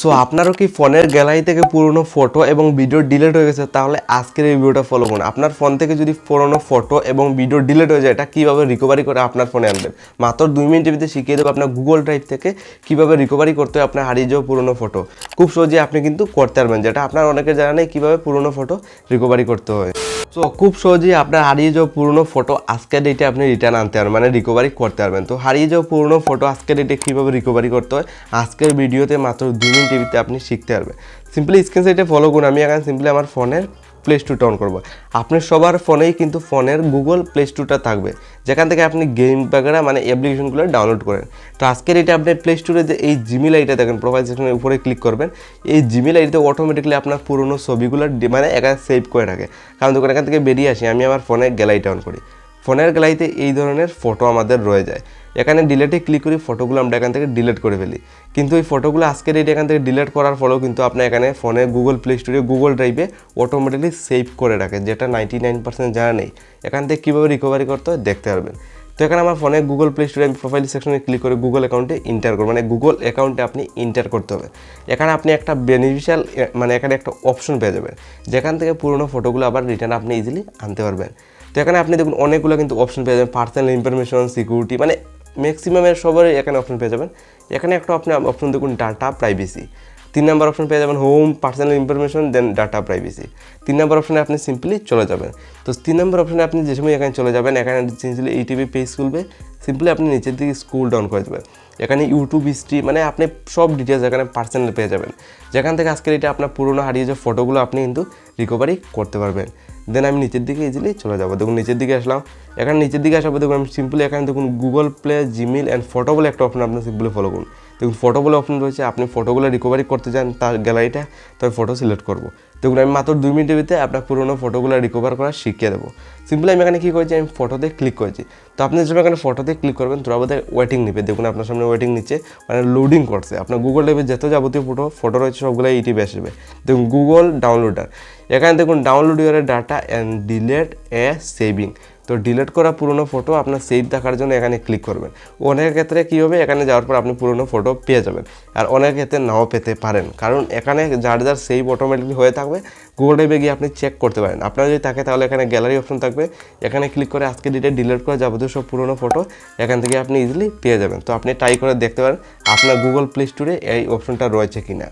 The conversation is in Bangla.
সো আপনারও কি ফোনের গ্যালারি থেকে পুরনো ফটো এবং ভিডিও ডিলিট হয়ে গেছে? তাহলে আজকের এই ভিডিওটা ফলো করুন। আপনার ফোন থেকে যদি পুরনো ফটো এবং ভিডিও ডিলিট হয়ে যায়, এটা কীভাবে রিকভারি করে আপনার ফোনে আনবেন? মাত্র দুই মিনিটের ভিতরে শিখিয়ে দেবো আপনার গুগল ড্রাইভ থেকে কীভাবে রিকভারি করতে হয় আপনার হারিয়ে যাওয়া পুরনো ফটো খুব সহজে আপনি কিন্তু করতে পারবেন, যেটা আপনার অনেকে জানা নেই কীভাবে পুরনো ফটো রিকভারি করতে হয়। সো খুব সহজেই আপনার হারিয়ে যাওয়া পুরনো ফটো আজকের ডেটে আপনি রিটার্ন আনতে পারবেন মানে রিকভারি করতে পারবেন। তো হারিয়ে যাওয়া পুরনো ফটো আজকের ডেটে কীভাবে রিকভারি করতে হয়, আজকের ভিডিওতে মাত্র দুই মিনিট টিভিতে আপনি শিখতে পারবেন। সিম্পলি স্ক্রিন ফলো করুন। আমি এখন সিম্পলি আমার ফোনের প্লে স্টোরটা অন করব। আপনার সবার ফোনেই কিন্তু ফোনের গুগল প্লে স্টোরটা থাকবে। যেখান থেকে আপনি গেম বাগেরা মানে অ্যাপ্লিকেশনগুলো ডাউনলোড করেন। তো আজকের এটা আপনি প্লে স্টোরে যে এই জিমেল আইটা দেখেন প্রোফাইল সেকশনের উপরে ক্লিক করবেন। এই জিমেল আইডিতে অটোমেটিকলি আপনার পুরনো ছবিগুলো মানে একা সেভ করে রাখে। কারণ দেখুন, এখান থেকে বেরিয়ে আসি, আমি আমার ফোনে গ্যালারিটা অন করি। ফোনের গ্যালারিতে এই ধরনের ফটো আমাদের রয়ে যায়। এখানে ডিলেটে ক্লিক করি ফটোগুলো আমরা এখান থেকে ডিলেট করে ফেলি। কিন্তু এই ফটোগুলো আজকের এই এখান থেকে ডিলিট করার ফলেও কিন্তু আপনার এখানে ফোনে গুগল প্লে স্টোরে গুগল ড্রাইভে অটোমেটিকলি সেভ করে রাখে, যেটা নাইনটি নাইন পার্সেন্ট জানা নেই। এখান থেকে কীভাবে রিকভারি করতে হয় দেখতে পারবেন। তো এখানে আমার ফোনে গুগল প্লে স্টোরে আমি প্রোফাইল সেকশনে ক্লিক করে গুগল অ্যাকাউন্টে ইন্টার করব মানে গুগল অ্যাকাউন্টে আপনি ইন্টার করতে হবে। এখানে আপনি একটা বেনিফিশিয়াল মানে এখানে একটা অপশন পেয়ে যাবেন, যেখান থেকে পুরনো ফটোগুলো আবার রিটার্ন আপনি ইজিলি আনতে পারবেন। তো এখানে আপনি দেখুন অনেকগুলো কিন্তু অপশন পেয়ে যাবেন পার্সোনাল ইনফরমেশন সিকিউরিটি মানে ম্যাক্সিমামের সবারই এখানে অপশন পেয়ে যাবেন। এখানে একটা আপনি অপশন দেখুন ডাটা প্রাইভেসি তিন নাম্বার অপশন পেয়ে যাবেন home personal information then data privacy তিন নাম্বার অপশনে আপনি সিম্পলি চলে যাবেন। তো তিন নাম্বার অপশনে আপনি যে সময় এখানে চলে যাবেন, এখানে সিম্পলি এই টিভি পেজ খুলবে সিম্পলি আপনি নিচের দিকে স্কুল ডাউন করে দেবেন। এখানে ইউটিউব হিস্ট্রি মানে আপনি সব ডিটেলস এখানে পার্সোনাল পেয়ে যাবেন। যেখান থেকে আজকের এটা আপনার পুরোনো হারিয়ে যাওয়া ফটোগুলো আপনি কিন্তু রিকভারি করতে পারবেন। দেন আমি নিচের দিকে ইজিলি চলে যাব। দেখুন নিচের দিকে আসলাম। এখানে নিচের দিকে আসার পর দেখুন আমি সিম্পলি এখানে দেখুন Google play Gmail and photo বলে একটা অপশন আপনার সিম্পলি ফলো করুন। দেখুন ফটো বলে অপশন রয়েছে, আপনি ফটোগুলো রিকভারি করতে চান তার গ্যালারিটা তো ফটো সিলেক্ট করব। দেখুন, আমি মাত্র দুই মিনিটের ভিতরে আপনার পুরোনো ফটোগুলো রিকভার করা শিখিয়ে দেবো। সিম্পলি আমি এখানে কী করেছি? আমি ফটোতে ক্লিক করেছি। তো আপনি যখন এখানে ফটোতে ক্লিক করবেন, তোরা বোধহয় ওয়েটিং নেবে। দেখুন, আপনার সামনে ওয়েটিং নিচ্ছে মানে লোডিং করছে। আপনার গুগল ড্রাইভে যত যাবতীয় ফটো ফটো রয়েছে সবগুলো ইউটিউবে আসবে। দেখুন গুগল ডাউনলোডার এখানে দেখুন download your data and delete A saving তো ডিলিট করা পুরনো ফটো আপনার সেভ দেখার জন্য এখানে ক্লিক করবেন। অনেক ক্ষেত্রে কী হবে, এখানে যাওয়ার পর আপনি পুরনো ফটো পেয়ে যাবেন। আর অনেক ক্ষেত্রে নাও পেতে পারেন। কারণ এখানে যার যার সেভ অটোমেটিকলি হয়ে থাকবে গুগল ড্রাইভে গিয়ে আপনি চেক করতে পারেন। আপনার যদি থাকে তাহলে এখানে গ্যালারি অপশন থাকবে। এখানে ক্লিক করে আজকে ডিটে ডিলিট করা যাবতীয় সব পুরনো ফটো এখান থেকে আপনি ইজিলি পেয়ে যাবেন। তো আপনি ট্রাই করে দেখতে পারেন, আপনার গুগল প্লে স্টোরে এই অপশনটা রয়েছে কিনা।